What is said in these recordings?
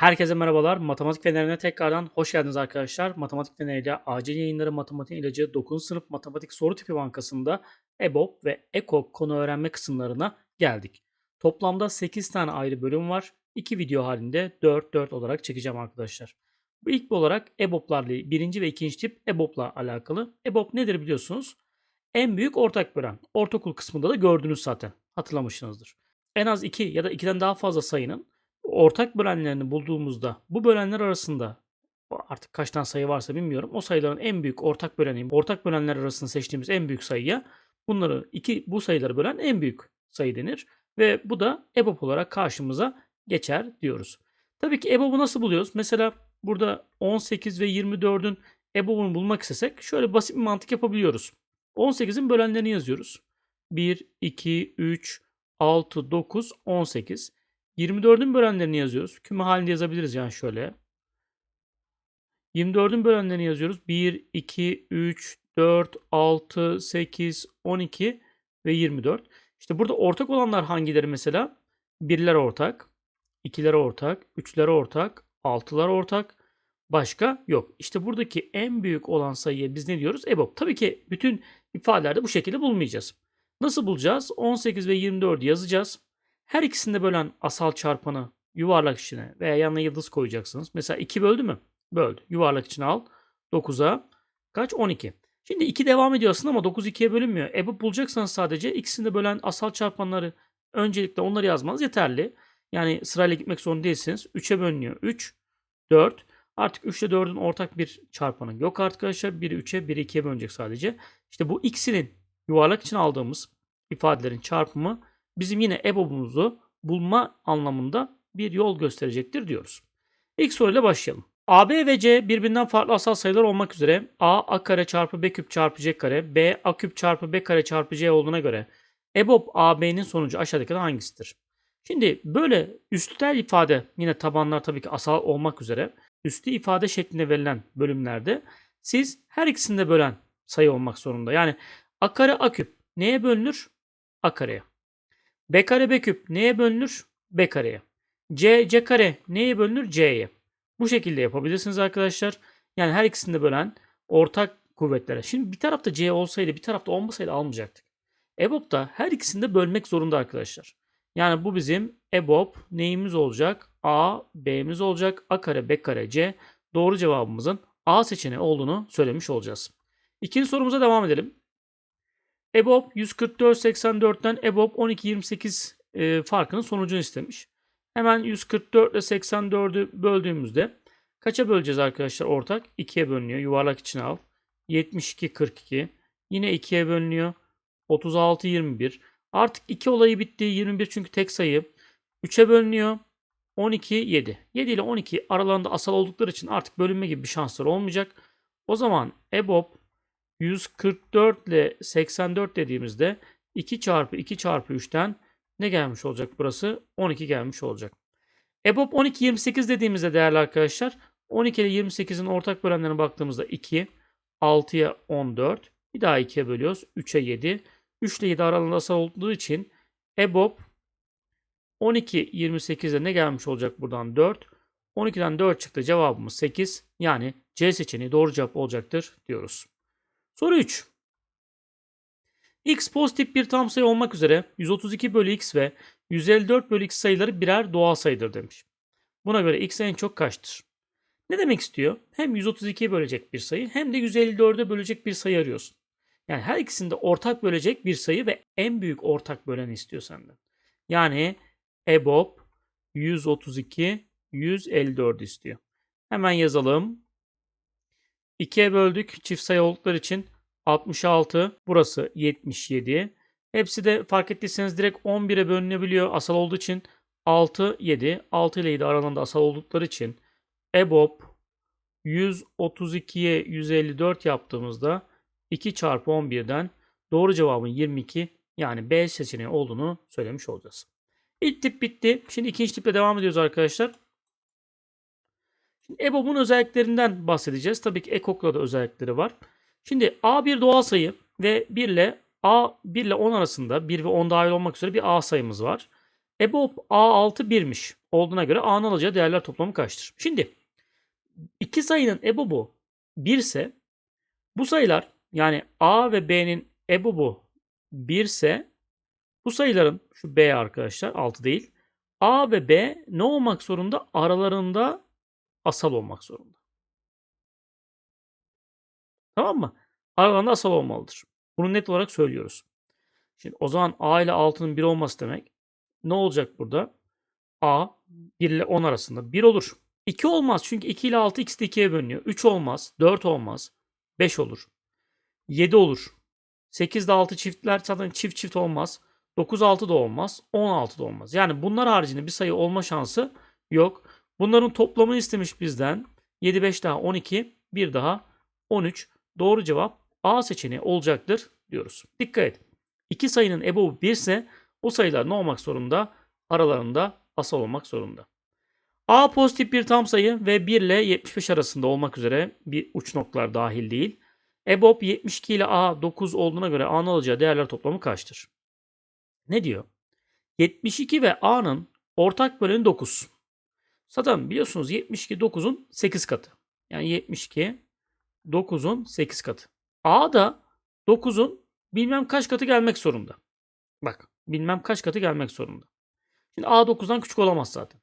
Herkese merhabalar. Matematik Feneri'ne tekrardan hoş geldiniz arkadaşlar. Matematik Feneri'yle acil yayınları matematik ilacı 9. sınıf matematik soru tipi bankasında EBOB ve EKOK konu öğrenme kısımlarına geldik. Toplamda 8 tane ayrı bölüm var. 2 video halinde 4-4 olarak çekeceğim arkadaşlar. Bu ilk olarak EBOB'larla birinci ve ikinci tip EBOB'la alakalı. EBOB nedir biliyorsunuz? En büyük ortak bölen. Ortaokul kısmında da gördünüz zaten. Hatırlamışsınızdır. En az 2 ya da 2'den daha fazla sayının ortak bölenlerini bulduğumuzda bu bölenler arasında artık kaç tane sayı varsa bilmiyorum. O sayıların en büyük ortak böleni, ortak bölenler arasında seçtiğimiz en büyük sayıya bunları iki bu sayıları bölen en büyük sayı denir ve bu da EBOB olarak karşımıza geçer diyoruz. Tabii ki EBOB'u nasıl buluyoruz? Mesela burada 18 ve 24'ün EBOB'unu bulmak istesek şöyle basit bir mantık yapabiliyoruz. 18'in bölenlerini yazıyoruz. 1, 2, 3, 6, 9, 18. 24'ün bölenlerini yazıyoruz. Küme halinde yazabiliriz yani şöyle. 24'ün bölenlerini yazıyoruz. 1, 2, 3, 4, 6, 8, 12 ve 24. İşte burada ortak olanlar hangileri mesela? Birler ortak, ikiler ortak, üçler ortak, altılar ortak. Başka yok. İşte buradaki en büyük olan sayıya biz ne diyoruz? EBOB. Tabii ki bütün ifadelerde bu şekilde bulmayacağız. Nasıl bulacağız? 18 ve 24'ü yazacağız. Her ikisinde bölen asal çarpanı yuvarlak içine veya yanına yıldız koyacaksınız. Mesela 2 böldü mü? Böldü. Yuvarlak içine al. 9'a kaç? 12. Şimdi 2 devam ediyor aslında ama 9 2'ye bölünmüyor. EBOB bulacaksanız sadece ikisinde bölen asal çarpanları öncelikle onları yazmanız yeterli. Yani sırayla gitmek zorunda değilsiniz. 3'e bölünüyor. 3, 4. Artık 3 ile 4'ün ortak bir çarpanı yok arkadaşlar. Biri 3'e, biri 2'ye bölünecek sadece. İşte bu ikisinin yuvarlak için aldığımız ifadelerin çarpımı bizim yine EBOB'umuzu bulma anlamında bir yol gösterecektir diyoruz. İlk soruyla başlayalım. AB ve C birbirinden farklı asal sayılar olmak üzere A, A kare çarpı B küp çarpı C kare, B, A küp çarpı B kare çarpı C olduğuna göre EBOB AB'nin sonucu aşağıdakilerden hangisidir? Şimdi böyle üstel ifade yine tabanlar tabii ki asal olmak üzere üstü ifade şeklinde verilen bölümlerde siz her ikisinde bölen sayı olmak zorunda. Yani A kare A küp neye bölünür? A kareye. B kare B küp neye bölünür? B kareye. C, C kare neye bölünür? C'ye. Bu şekilde yapabilirsiniz arkadaşlar. Yani her ikisinde bölen ortak kuvvetlere. Şimdi bir tarafta C olsaydı bir tarafta olmasaydı almayacaktık. EBOB da her ikisinde bölmek zorunda arkadaşlar. Yani bu bizim EBOB neyimiz olacak? A, B'miz olacak. A kare, B kare, C. Doğru cevabımızın A seçeneği olduğunu söylemiş olacağız. İkinci sorumuza devam edelim. EBOB 144.84'ten EBOB 12.28 e, farkının sonucunu istemiş. Hemen 144 ile 84'ü böldüğümüzde kaça böleceğiz arkadaşlar ortak? 2'ye bölünüyor. Yuvarlak içine al. 72 42. Yine 2'ye bölünüyor. 36 21. Artık 2 olayı bitti. 21 çünkü tek sayı. 3'e bölünüyor. 12 7. 7 ile 12 aralarında asal oldukları için artık bölünme gibi bir şansları olmayacak. O zaman EBOB 144 ile 84 dediğimizde 2 çarpı 2 çarpı 3'ten ne gelmiş olacak burası? 12 gelmiş olacak. EBOB 12 28 dediğimizde değerli arkadaşlar 12 ile 28'in ortak bölenlerine baktığımızda 2, 6'ya 14, bir daha 2'ye bölüyoruz. 3'e 7. 3 ile 7 aralığında asal olduğu için EBOB 12 28'de ne gelmiş olacak buradan 4. 12'den 4 çıktı cevabımız 8. Yani C seçeneği doğru cevap olacaktır diyoruz. Soru 3. X pozitif bir tam sayı olmak üzere 132 bölü x ve 154 bölü x sayıları birer doğal sayıdır demiş. Buna göre x en çok kaçtır? Ne demek istiyor? Hem 132'ye bölecek bir sayı hem de 154'e bölecek bir sayı arıyorsun. Yani her ikisinde ortak bölecek bir sayı ve en büyük ortak böleni istiyor senden. Yani EBOB 132 154 istiyor. Hemen yazalım. 2'ye böldük çift sayı oldukları için 66 burası 77. Hepsi de fark ettiyseniz direkt 11'e bölünebiliyor asal olduğu için 6 7 6 ile 7 aralığında asal oldukları için EBOB 132'ye 154 yaptığımızda 2 çarpı 11'den doğru cevabın 22 yani B seçeneği olduğunu söylemiş olacağız. İlk tip bitti. Şimdi ikinci tiple devam ediyoruz arkadaşlar. EBOB'un özelliklerinden bahsedeceğiz. Tabii ki EKOK'la da özellikleri var. Şimdi A bir doğal sayı ve 1 ile A 1 ile 10 arasında 1 ve 10 dahil olmak üzere bir A sayımız var. EBOB A6 1'miş. Olduğuna göre A'nın alacağı değerler toplamı kaçtır? Şimdi iki sayının EBOB'u 1 ise bu sayılar yani A ve B'nin EBOB'u 1 ise bu sayıların şu B arkadaşlar 6 değil. A ve B ne olmak zorunda? Aralarında asal olmak zorunda. Tamam mı? Aralarında asal olmalıdır. Bunu net olarak söylüyoruz. Şimdi o zaman A ile 6'nın 1 olması demek. Ne olacak burada? A 1 ile 10 arasında 1 olur. 2 olmaz çünkü 2 ile 6 ikisi de 2'ye bölünüyor. 3 olmaz, 4 olmaz, 5 olur. 7 olur. 8 ile 6 çiftler zaten çift çift olmaz. 9 6 da olmaz, 16 da olmaz. Yani bunlar haricinde bir sayı olma şansı yok. Bunların toplamını istemiş bizden. 7 5 daha 12, 1 daha 13. Doğru cevap A seçeneği olacaktır diyoruz. Dikkat et. İki sayının EBOB'u 1 ise o sayılar ne olmak zorunda? Aralarında asal olmak zorunda. A pozitif bir tam sayı ve 1 ile 75 arasında olmak üzere bir uç noktalar dahil değil. EBOB 72 ile A 9 olduğuna göre A'nın alacağı değerler toplamı kaçtır? Ne diyor? 72 ve A'nın ortak böleni 9. Zaten biliyorsunuz 72 9'un 8 katı. Yani 72 9'un 8 katı. A da 9'un bilmem kaç katı gelmek zorunda. Bak bilmem kaç katı gelmek zorunda. Şimdi A 9'dan küçük olamaz zaten.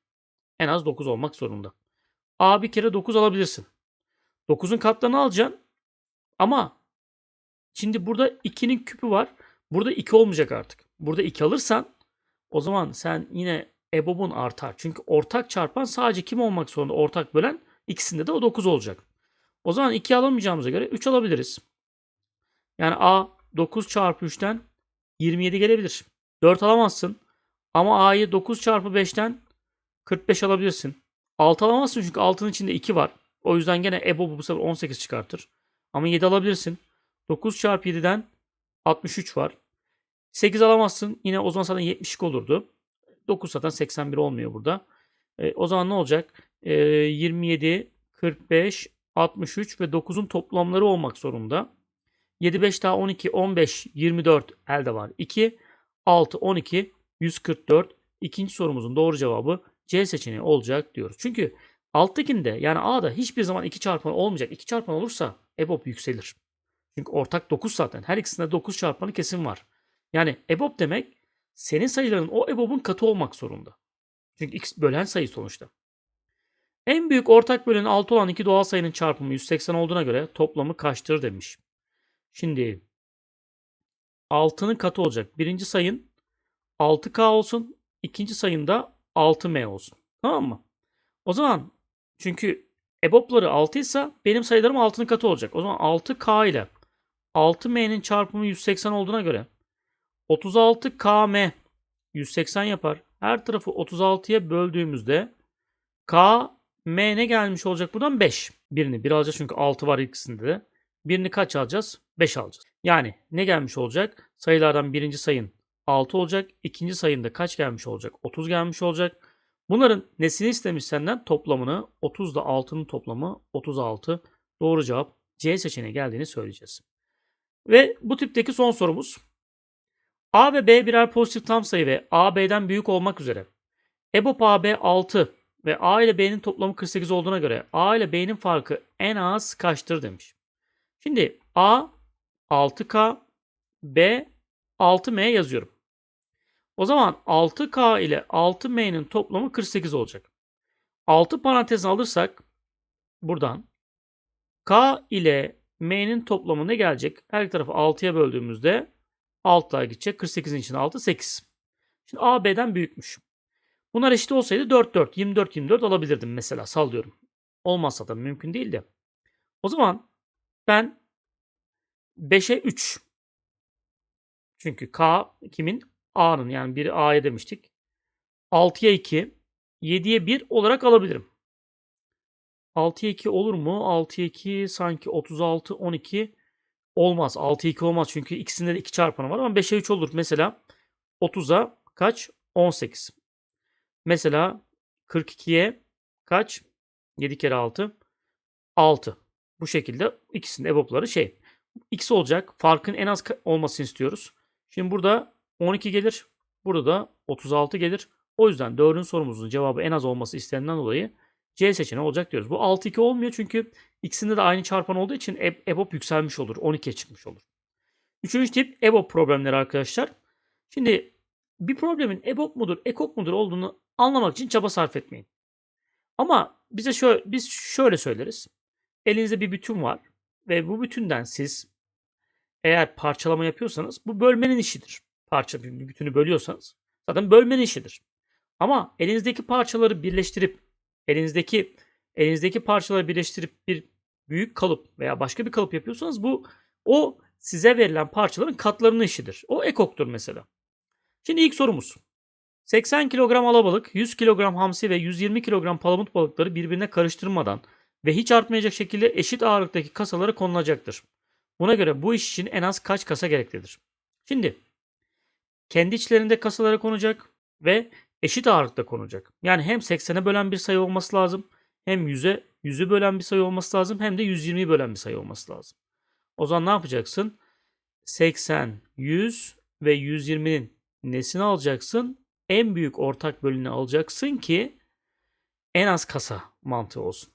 En az 9 olmak zorunda. A bir kere 9 alabilirsin. 9'un katlarını alacaksın. Ama şimdi burada 2'nin küpü var. Burada 2 olmayacak artık. Burada 2 alırsan o zaman sen yine EBOB'un artar. Çünkü ortak çarpan sadece kim olmak zorunda? Ortak bölen ikisinde de o 9 olacak. O zaman 2 alamayacağımıza göre 3 alabiliriz. Yani A 9 çarpı 3'ten 27 gelebilir. 4 alamazsın. Ama A'yı 9 çarpı 5'ten 45 alabilirsin. 6 alamazsın çünkü 6'nın içinde 2 var. O yüzden gene EBO bu sefer 18 çıkartır. Ama 7 alabilirsin. 9 çarpı 7'den 63 var. 8 alamazsın. Yine o zaman zaten 72 olurdu. 9 zaten 81 olmuyor burada. E, o zaman ne olacak? E, 27, 45, 63 ve 9'un toplamları olmak zorunda. 7, 5 daha 12, 15, 24 elde var. 2, 6, 12, 144. İkinci sorumuzun doğru cevabı C seçeneği olacak diyoruz. Çünkü alttakinde yani A'da hiçbir zaman 2 çarpanı olmayacak. 2 çarpan olursa EBOB yükselir. Çünkü ortak 9 zaten. Her ikisinde 9 çarpanı kesin var. Yani EBOB demek senin sayıların o EBOB'un katı olmak zorunda. Çünkü x bölen sayı sonuçta. En büyük ortak böleni 6 olan iki doğal sayının çarpımı 180 olduğuna göre toplamı kaçtır demiş. Şimdi 6'nın katı olacak. Birinci sayın 6K olsun. ikinci sayın da 6M olsun. Tamam mı? O zaman çünkü EBOB'ları 6 ise benim sayılarım 6'nın katı olacak. O zaman 6K ile 6M'nin çarpımı 180 olduğuna göre 36KM 180 yapar. Her tarafı 36'ya böldüğümüzde K M ne gelmiş olacak buradan? 5. Birini 1 alacağız çünkü 6 var ikisinde de. Birini kaç alacağız? 5 alacağız. Yani ne gelmiş olacak? Sayılardan birinci sayın 6 olacak. ikinci sayında kaç gelmiş olacak? 30 gelmiş olacak. Bunların nesini istemiş senden? Toplamını 30 ile 6'nın toplamı 36. Doğru cevap C seçeneği geldiğini söyleyeceğiz. Ve bu tipteki son sorumuz. A ve B birer pozitif tam sayı ve A B'den büyük olmak üzere. EBOB AB 6 ve A ile B'nin toplamı 48 olduğuna göre A ile B'nin farkı en az kaçtır demiş. Şimdi A 6K, B 6M yazıyorum. O zaman 6K ile 6M'nin toplamı 48 olacak. 6 parantezini alırsak buradan K ile M'nin toplamı ne gelecek? Her iki tarafı 6'ya böldüğümüzde 6 daha gidecek. 48'in içinde 6 8. Şimdi A B'den büyükmüş. Bunlar eşit olsaydı 4 4 24 24 alabilirdim mesela sallıyorum. Olmazsa da mümkün değil de. O zaman ben 5'e 3 çünkü K kimin? A'nın yani biri A'ya demiştik. 6'ya 2, 7'ye 1 olarak alabilirim. 6'ya 2 olur mu? 6'ya 2 sanki 36, 12 olmaz. 6'ya 2 olmaz çünkü ikisinde de 2 çarpanı var ama 5'e 3 olur. Mesela 30'a kaç? 18. Mesela 42'ye kaç? 7 kere 6. 6. Bu şekilde ikisinin EBOB'ları şey. X olacak. Farkın en az olmasını istiyoruz. Şimdi burada 12 gelir. Burada da 36 gelir. O yüzden 4. sorumuzun cevabı en az olması istenenden dolayı C seçeneği olacak diyoruz. Bu 6-2 olmuyor çünkü ikisinde de aynı çarpan olduğu için E- EBOB yükselmiş olur. 12'ye çıkmış olur. Üçüncü tip EBOB problemleri arkadaşlar. Şimdi bir problemin EBOB mudur, EKOK mudur olduğunu anlamak için çaba sarf etmeyin. Ama bize şöyle, biz şöyle söyleriz. Elinizde bir bütün var ve bu bütünden siz eğer parçalama yapıyorsanız bu bölmenin işidir. Parça bir bütünü bölüyorsanız zaten bölmenin işidir. Ama elinizdeki parçaları birleştirip elinizdeki elinizdeki parçaları birleştirip bir büyük kalıp veya başka bir kalıp yapıyorsanız bu o size verilen parçaların katlarının işidir. O ekoktur mesela. Şimdi ilk sorumuz. 80 kilogram alabalık, 100 kilogram hamsi ve 120 kilogram palamut balıkları birbirine karıştırmadan ve hiç artmayacak şekilde eşit ağırlıktaki kasalara konulacaktır. Buna göre bu iş için en az kaç kasa gereklidir? Şimdi kendi içlerinde kasalara konacak ve eşit ağırlıkta konacak. Yani hem 80'e bölen bir sayı olması lazım, hem 100'e 100'ü bölen bir sayı olması lazım, hem de 120'yi bölen bir sayı olması lazım. O zaman ne yapacaksın? 80, 100 ve 120'nin nesini alacaksın? En büyük ortak bölünü alacaksın ki en az kasa mantığı olsun.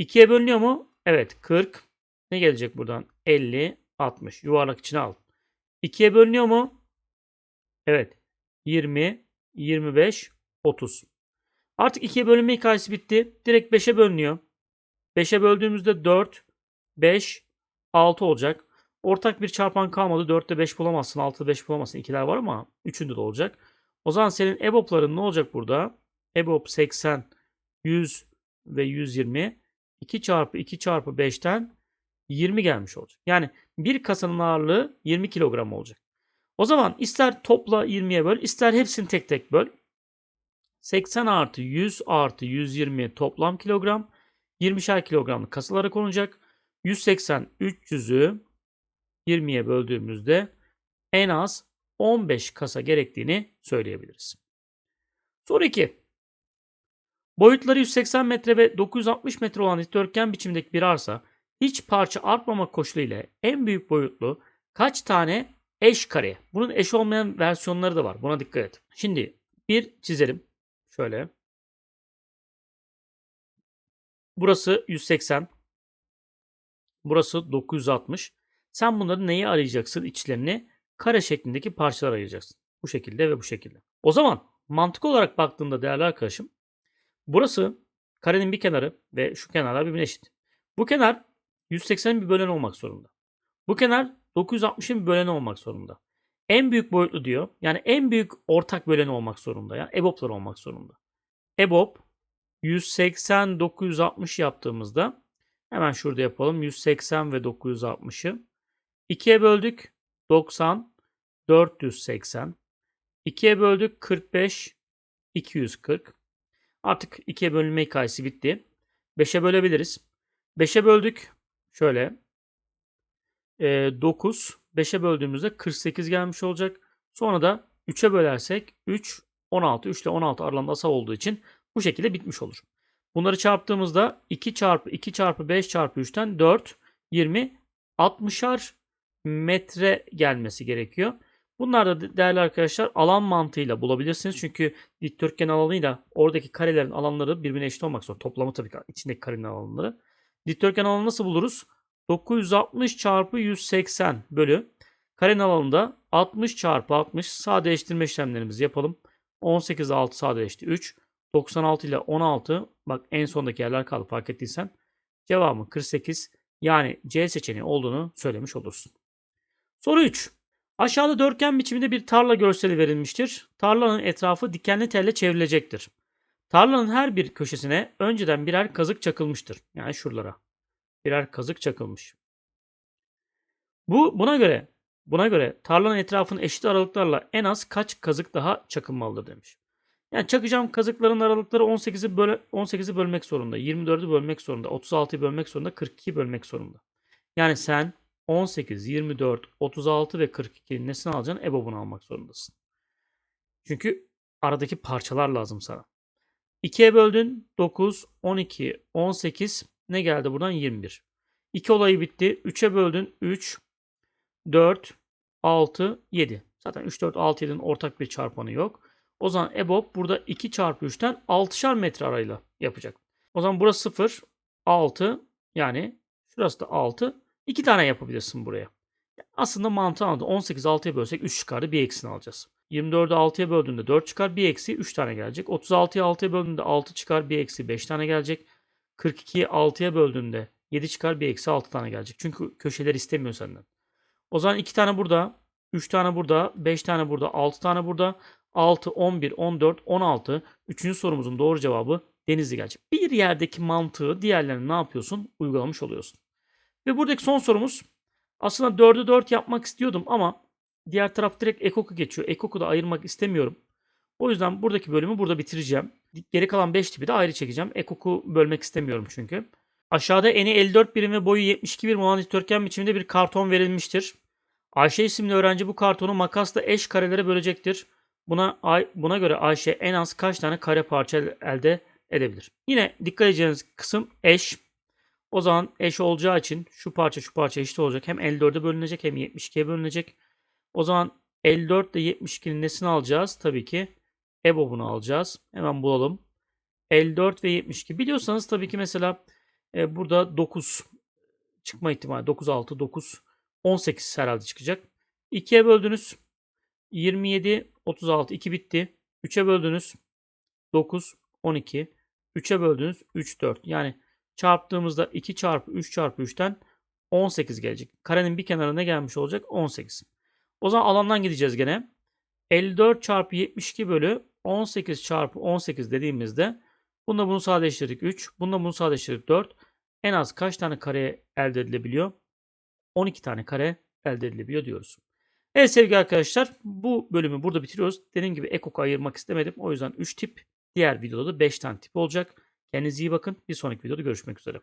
2'ye bölünüyor mu? Evet 40. Ne gelecek buradan? 50, 60. Yuvarlak içine al. 2'ye bölünüyor mu? Evet. 20, 25, 30. Artık 2'ye bölünme hikayesi bitti. Direkt 5'e bölünüyor. 5'e böldüğümüzde 4, 5, 6 olacak. Ortak bir çarpan kalmadı. 4'te 5 bulamazsın. 6'da 5 bulamazsın. İkiler var ama 3'ünde de olacak. O zaman senin EBOB'ların ne olacak burada? EBOB 80, 100 ve 120. 2 çarpı 2 çarpı 5'ten 20 gelmiş olacak. Yani bir kasanın ağırlığı 20 kilogram olacak. O zaman ister topla 20'ye böl, ister hepsini tek tek böl. 80 artı 100 artı 120 toplam kilogram. 20'şer kilogramlık kasalara konacak. 180 300'ü 20'ye böldüğümüzde en az 15 kasa gerektiğini söyleyebiliriz. Soru 2. Boyutları 180 metre ve 960 metre olan dikdörtgen biçimdeki bir arsa hiç parça artmamak koşuluyla en büyük boyutlu kaç tane eş kare? Bunun eş olmayan versiyonları da var. Buna dikkat et. Şimdi bir çizelim. Şöyle. Burası 180. Burası 960. Sen bunları neyi arayacaksın içlerini? Kare şeklindeki parçalar ayıracaksın. Bu şekilde ve bu şekilde. O zaman mantık olarak baktığında değerli arkadaşım burası karenin bir kenarı ve şu kenarlar birbirine eşit. Bu kenar 180'in bir böleni olmak zorunda. Bu kenar 960'ın bir böleni olmak zorunda. En büyük boyutlu diyor. Yani en büyük ortak böleni olmak zorunda. Yani EBOB'lar olmak zorunda. EBOB 180 960 yaptığımızda hemen şurada yapalım. 180 ve 960'ı 2'ye böldük 90 480 2'ye böldük 45 240 Artık 2'ye bölünme hikayesi bitti. 5'e bölebiliriz. 5'e böldük. Şöyle. E, 9. 5'e böldüğümüzde 48 gelmiş olacak. Sonra da 3'e bölersek 3, 16. 3 ile 16 aralarında asal olduğu için bu şekilde bitmiş olur. Bunları çarptığımızda 2 çarpı 2 çarpı 5 çarpı 3'ten 4, 20, 60'ar metre gelmesi gerekiyor. Bunlar da değerli arkadaşlar alan mantığıyla bulabilirsiniz. Çünkü dikdörtgen alanıyla oradaki karelerin alanları birbirine eşit olmak zorunda. Toplamı tabii ki içindeki karenin alanları. Dikdörtgen alanı nasıl buluruz? 960 çarpı 180 bölü karenin alanında 60 çarpı 60 sadeleştirme işlemlerimizi yapalım. 18 6 sadeleşti 3. 96 ile 16 bak en sondaki yerler kaldı fark ettiysen. Cevabı 48 yani C seçeneği olduğunu söylemiş olursun. Soru 3. Aşağıda dörtgen biçiminde bir tarla görseli verilmiştir. Tarlanın etrafı dikenli telle çevrilecektir. Tarlanın her bir köşesine önceden birer kazık çakılmıştır. Yani şuralara. Birer kazık çakılmış. Bu buna göre buna göre tarlanın etrafının eşit aralıklarla en az kaç kazık daha çakılmalıdır demiş. Yani çakacağım kazıkların aralıkları 18'i böle, 18'i bölmek zorunda, 24'ü bölmek zorunda, 36'yı bölmek zorunda, 42'yi bölmek zorunda. Yani sen 18, 24, 36 ve 42'nin nesini alacaksın? EBOB'unu almak zorundasın. Çünkü aradaki parçalar lazım sana. 2'ye böldün 9, 12, 18 ne geldi buradan 21. 2 olayı bitti. 3'e böldün 3, 4, 6, 7. Zaten 3, 4, 6, 7'nin ortak bir çarpanı yok. O zaman EBOB burada 2 çarpı 3'ten 6'şar metre arayla yapacak. O zaman burası 0, 6 yani şurası da 6. 2 tane yapabilirsin buraya. Aslında mantığı anladı. 18 6'ya bölsek 3 çıkardı. Bir eksini alacağız. 24'ü 6'ya böldüğünde 4 çıkar. Bir eksi 3 tane gelecek. 36'yı 6'ya böldüğünde 6 çıkar. Bir eksi 5 tane gelecek. 42'yi 6'ya böldüğünde 7 çıkar. Bir eksi 6 tane gelecek. Çünkü köşeler istemiyor senden. O zaman 2 tane burada. 3 tane burada. 5 tane burada. 6 tane burada. 6, 11, 14, 16. Üçüncü sorumuzun doğru cevabı Denizli gelecek. Bir yerdeki mantığı diğerlerine ne yapıyorsun? Uygulamış oluyorsun. Ve buradaki son sorumuz aslında 4'ü 4 yapmak istiyordum ama diğer taraf direkt ekoku geçiyor. Ekoku da ayırmak istemiyorum. O yüzden buradaki bölümü burada bitireceğim. Geri kalan 5 tipi de ayrı çekeceğim. Ekoku bölmek istemiyorum çünkü. Aşağıda eni 54 birim ve boyu 72 birim olan dikdörtgen biçiminde bir karton verilmiştir. Ayşe isimli öğrenci bu kartonu makasla eş karelere bölecektir. Buna buna göre Ayşe en az kaç tane kare parça el- elde edebilir? Yine dikkat edeceğiniz kısım eş. O zaman eş olacağı için şu parça şu parça eşit olacak. Hem 54'e bölünecek hem 72'ye bölünecek. O zaman 54 ile 72'nin nesini alacağız? Tabii ki EBOB'unu alacağız. Hemen bulalım. 54 ve 72. Biliyorsanız tabii ki mesela e, burada 9 çıkma ihtimali 9 6 9 18 herhalde çıkacak. 2'ye böldünüz. 27 36 2 bitti. 3'e böldünüz. 9 12 3'e böldünüz 3 4. Yani çarptığımızda 2 çarpı 3 çarpı 3'ten 18 gelecek. Karenin bir kenarına gelmiş olacak 18. O zaman alandan gideceğiz gene. 54 çarpı 72 bölü 18 çarpı 18 dediğimizde bunda bunu sadeleştirdik 3. Bunda bunu sadeleştirdik 4. En az kaç tane kare elde edilebiliyor? 12 tane kare elde edilebiliyor diyoruz. Evet sevgili arkadaşlar bu bölümü burada bitiriyoruz. Dediğim gibi ekok ayırmak istemedim. O yüzden 3 tip. Diğer videoda da 5 tane tip olacak. Kendinize iyi bakın. Bir sonraki videoda görüşmek üzere.